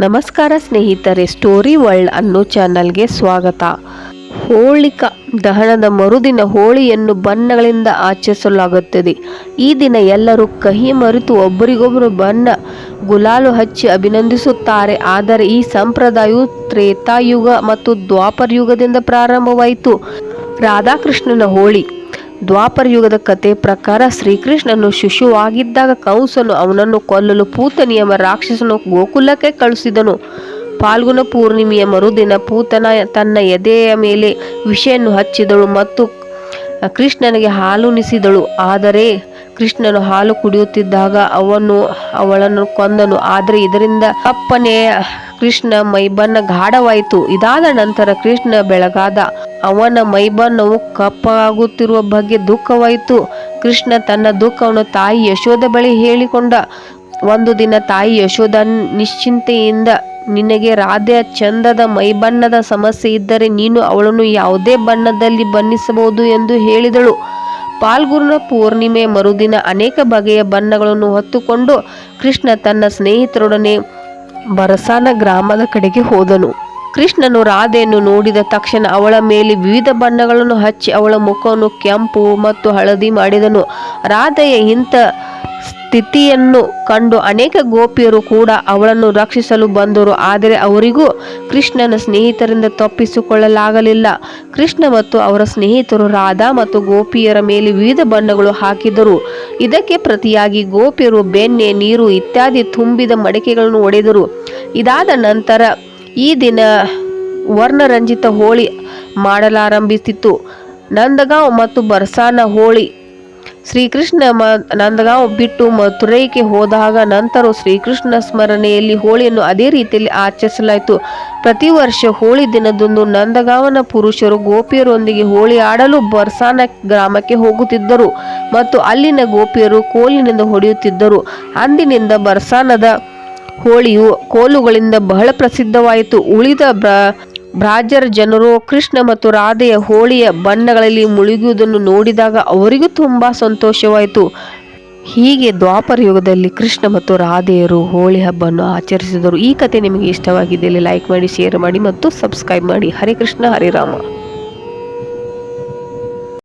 ನಮಸ್ಕಾರ ಸ್ನೇಹಿತರೆ, story world ಅನ್ನೋ ಚಾನಲ್ಗೆ ಸ್ವಾಗತ. ಹೋಳಿಕ ದಹನದ ಮರುದಿನ ಹೋಳಿಯನ್ನು ಬಣ್ಣಗಳಿಂದ ಆಚರಿಸಲಾಗುತ್ತದೆ. ಈ ದಿನ ಎಲ್ಲರೂ ಕಹಿ ಮರೆತು ಒಬ್ಬರಿಗೊಬ್ಬರು ಬಣ್ಣ, ಗುಲಾಲು ಹಚ್ಚಿ ಅಭಿನಂದಿಸುತ್ತಾರೆ. ಆದರೆ ಈ ಸಂಪ್ರದಾಯವು ತ್ರೇತಾಯುಗ ಮತ್ತು ದ್ವಾಪರ ಯುಗದಿಂದ ಪ್ರಾರಂಭವಾಯಿತು. ರಾಧಾಕೃಷ್ಣನ ಹೋಳಿ ದ್ವಾಪರ ಯುಗದ ಕತೆ ಪ್ರಕಾರ ಶ್ರೀಕೃಷ್ಣನು ಶಿಶುವಾಗಿದ್ದಾಗ ಕಂಸನು ಅವನನ್ನು ಕೊಲ್ಲಲು ಪೂತನಿಯಮ ರಾಕ್ಷಸನು ಗೋಕುಲಕ್ಕೆ ಕಳುಹಿಸಿದನು. ಪಾಲ್ಗುಣ ಪೂರ್ಣಿಮೆಯ ಮರುದಿನ ಪೂತನ ತನ್ನ ಎದೆಯ ಮೇಲೆ ವಿಷಯನ್ನು ಹಚ್ಚಿದಳು ಮತ್ತು ಕೃಷ್ಣನಿಗೆ ಹಾಲುಣಿಸಿದಳು ಆದರೆ ಕೃಷ್ಣನು ಹಾಲು ಕುಡಿಯುತ್ತಿದ್ದಾಗ ಅವನು ಅವಳನ್ನು ಕೊಂದನು. ಆದರೆ ಇದರಿಂದ ಅಪ್ಪನೇ ಕೃಷ್ಣ ಮೈಬಣ್ಣ ಗಾಢವಾಯಿತು. ಇದಾದ ನಂತರ ಕೃಷ್ಣ ಬೆಳಗಾದ. ಅವನ ಮೈಬಣ್ಣವು ಕಪ್ಪಾಗುತ್ತಿರುವ ಬಗ್ಗೆ ದುಃಖವಾಯಿತು. ಕೃಷ್ಣ ತನ್ನ ದುಃಖವನ್ನು ತಾಯಿ ಯಶೋಧ ಬಳಿ ಹೇಳಿಕೊಂಡ. ಒಂದು ದಿನ ತಾಯಿ ಯಶೋಧ ನಿಶ್ಚಿಂತೆಯಿಂದ, ನಿನಗೆ ರಾಧೆಯ ಚಂದದ ಮೈಬಣ್ಣದ ಸಮಸ್ಯೆ ಇದ್ದರೆ ನೀನು ಅವಳನ್ನು ಯಾವುದೇ ಬಣ್ಣದಲ್ಲಿ ಬಣ್ಣಿಸಬಹುದು ಎಂದು ಹೇಳಿದಳು. ಪಾಲ್ಗುರುನ ಪೂರ್ಣಿಮೆ ಮರುದಿನ ಅನೇಕ ಬಗೆಯ ಬಣ್ಣಗಳನ್ನು ಹೊತ್ತುಕೊಂಡು ಕೃಷ್ಣ ತನ್ನ ಸ್ನೇಹಿತರೊಡನೆ ಬರಸಾನ ಗ್ರಾಮದ ಕಡೆಗೆ ಹೋದನು. ಕೃಷ್ಣನು ರಾಧೆಯನ್ನು ನೋಡಿದ ತಕ್ಷಣ ಅವಳ ಮೇಲೆ ವಿವಿಧ ಬಣ್ಣಗಳನ್ನು ಹಚ್ಚಿ ಅವಳ ಮುಖವನ್ನು ಕೆಂಪು ಮತ್ತು ಹಳದಿ ಮಾಡಿದನು. ರಾಧೆಯ ಇಂಥ ಸ್ಥಿತಿಯನ್ನು ಕಂಡು ಅನೇಕ ಗೋಪಿಯರು ಕೂಡ ಅವಳನ್ನು ರಕ್ಷಿಸಲು ಬಂದರು. ಆದರೆ ಅವರಿಗೂ ಕೃಷ್ಣನ ಸ್ನೇಹಿತರಿಂದ ತಪ್ಪಿಸಿಕೊಳ್ಳಲಾಗಲಿಲ್ಲ. ಕೃಷ್ಣ ಮತ್ತು ಅವರ ಸ್ನೇಹಿತರು ರಾಧಾ ಮತ್ತು ಗೋಪಿಯರ ಮೇಲೆ ವಿವಿಧ ಬಣ್ಣಗಳು ಹಾಕಿದರು. ಇದಕ್ಕೆ ಪ್ರತಿಯಾಗಿ ಗೋಪಿಯರು ಬೆಣ್ಣೆ, ನೀರು ಇತ್ಯಾದಿ ತುಂಬಿದ ಮಡಿಕೆಗಳನ್ನು ಒಡೆದರು. ಇದಾದ ನಂತರ ಈ ದಿನ ವರ್ಣರಂಜಿತ ಹೋಳಿ ಮಾಡಲಾರಂಭಿಸಿತು. ನಂದಗಾಂವ್ ಮತ್ತು ಬರ್ಸಾನ ಹೋಳಿ ಶ್ರೀಕೃಷ್ಣ ನಂದಗಾಂವ್ ಬಿಟ್ಟು ಮಥುರೈಗೆ ಹೋದಾಗ ನಂತರ ಶ್ರೀಕೃಷ್ಣ ಸ್ಮರಣೆಯಲ್ಲಿ ಹೋಳಿಯನ್ನು ಅದೇ ರೀತಿಯಲ್ಲಿ ಆಚರಿಸಲಾಯಿತು. ಪ್ರತಿ ವರ್ಷ ಹೋಳಿ ದಿನದಂದು ನಂದಗಾಂವನ ಪುರುಷರು ಗೋಪಿಯರೊಂದಿಗೆ ಹೋಳಿ ಆಡಲು ಬರ್ಸಾನ ಗ್ರಾಮಕ್ಕೆ ಹೋಗುತ್ತಿದ್ದರು ಮತ್ತು ಅಲ್ಲಿನ ಗೋಪಿಯರು ಕೋಲಿನಿಂದ ಹೊಡೆಯುತ್ತಿದ್ದರು. ಅಂದಿನಿಂದ ಬರ್ಸಾನದ ಹೋಳಿಯು ಕೋಲುಗಳಿಂದ ಬಹಳ ಪ್ರಸಿದ್ಧವಾಯಿತು. ಉಳಿದ ಬ್ರ ಬ್ರಾಜರ್ ಜನರು ಕೃಷ್ಣ ಮತ್ತು ರಾಧೆಯ ಹೋಳಿಯ ಬಣ್ಣಗಳಲ್ಲಿ ಮುಳುಗುವುದನ್ನು ನೋಡಿದಾಗ ಅವರಿಗೂ ತುಂಬ ಸಂತೋಷವಾಯಿತು. ಹೀಗೆ ದ್ವಾಪರ ಯುಗದಲ್ಲಿ ಕೃಷ್ಣ ಮತ್ತು ರಾಧೆಯರು ಹೋಳಿ ಹಬ್ಬವನ್ನು ಆಚರಿಸಿದರು. ಈ ಕತೆ ನಿಮಗೆ ಇಷ್ಟವಾಗಿದ್ದಲ್ಲಿ ಲೈಕ್ ಮಾಡಿ, ಶೇರ್ ಮಾಡಿ ಮತ್ತು ಸಬ್ಸ್ಕ್ರೈಬ್ ಮಾಡಿ. ಹರೇ ಕೃಷ್ಣ, ಹರೇ ರಾಮ.